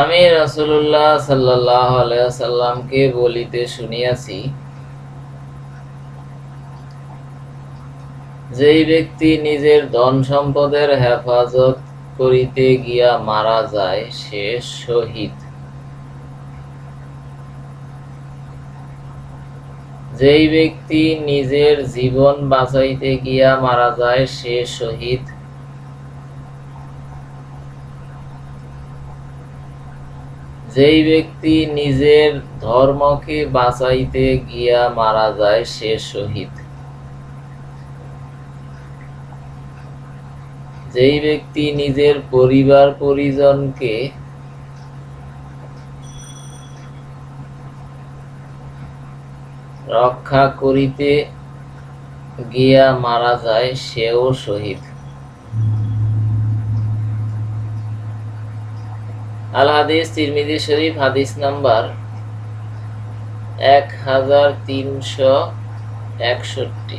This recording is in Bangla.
আমি আলাইহি সাল্লামকে বলিতে শুনিয়াছি, যেই ব্যক্তি নিজের ধন সম্পদের হেফাজত করিতে গিয়া মারা যায়, সে শহীদ। যেই ব্যক্তি নিজের জীবন বাঁচাইতে গিয়া মারা যায়, সে শহীদ। যেই ব্যক্তি নিজের ধর্মকে বাঁচাইতে গিয়া মারা যায়, সে শহীদ। যেই ব্যক্তি নিজের পরিবার পরিজনকে রক্ষা করিতে গিয়া মারা যায়, সেও শহীদ। আল হাদিস তিরমিদি শরীফ হাদিস নাম্বার এক হাজার তিনশো একষট্টি।